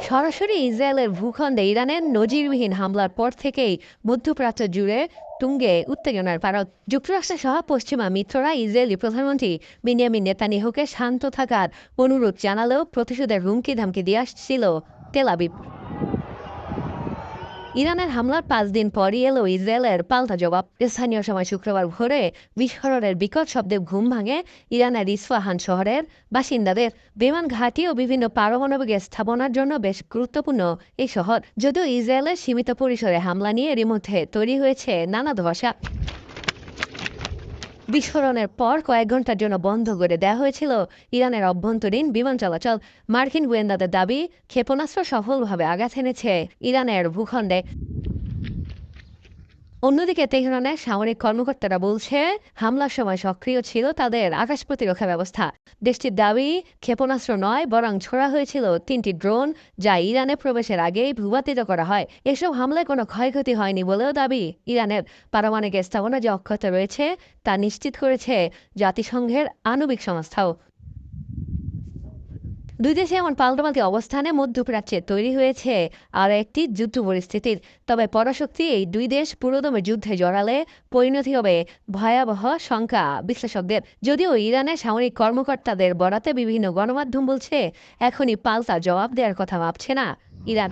সরাসরি ইসরায়েলের ভূখণ্ডে ইরানের নজিরবিহীন হামলার পর থেকেই মধ্যপ্রাচ্য জুড়ে তুঙ্গে উত্তেজনার পারত যুক্তরাষ্ট্রের সহ পশ্চিমা মিত্ররা ইসরায়েলি প্রধানমন্ত্রী বিনিয়ামিন নেতানিহুকে শান্ত থাকার অনুরোধ জানালেও প্রতিশোধের হুমকি ধামকি দিয়ে আসছিল তেলাবিব ইরানের হামলার পাঁচ দিন পরই এলো ইসরায়েলের পাল্টা জবাব। স্থানীয় সময় শুক্রবার ভোরে বিস্ফোরণের বিকট শব্দে ঘুম ভাঙে ইরানের ইসফাহান শহরের বাসিন্দাদের। বিমান ঘাঁটি ও বিভিন্ন পারমাণবিক স্থাপনার জন্য বেশ গুরুত্বপূর্ণ এই শহর। যদিও ইসরায়েলের সীমিত পরিসরে হামলা নিয়ে এরই মধ্যে তৈরি হয়েছে নানা ধসা বিস্ফোরণের পর কয়েক ঘণ্টার জন্য বন্ধ করে দেওয়া হয়েছিল ইরানের অভ্যন্তরীণ বিমান চলাচল। মার্কিন গোয়েন্দাদের দাবি, ক্ষেপণাস্ত্র সফলভাবে আঘাত এনেছে ইরানের ভূখণ্ডে। অন্যদিকে তেহরানের সামরিক কর্মকর্তারা বলছে, হামলার সময় সক্রিয় ছিল তাদের আকাশ প্রতিরক্ষা ব্যবস্থা। দেশটির দাবি, ক্ষেপণাস্ত্র নয়, বরং ছোড়া হয়েছিল তিনটি ড্রোন যা ইরানে প্রবেশের আগেই ভূপাতিত করা হয়। এসব হামলায় কোনো ক্ষয়ক্ষতি হয়নি বলেও দাবি ইরানের পারমাণবিক স্থাপনা যে অক্ষত রয়েছে তা নিশ্চিত করেছে জাতিসংঘের আণবিক সংস্থাও। দুই দেশে এমন পাল্টাপাল্টি অবস্থানে মধ্যপ্রাচ্যে তৈরি হয়েছে আর একটি যুদ্ধ পরিস্থিতির। তবে পরাশক্তি এই দুই দেশ পুরোদমে যুদ্ধে জড়ালে পরিণতি হবে ভয়াবহ শঙ্কা বিশ্লেষকদের। যদিও ইরানের সামরিক কর্মকর্তাদের বরাতে বিভিন্ন গণমাধ্যম বলছে, এখনই পাল্টা জবাব দেওয়ার কথা ভাবছে না ইরান।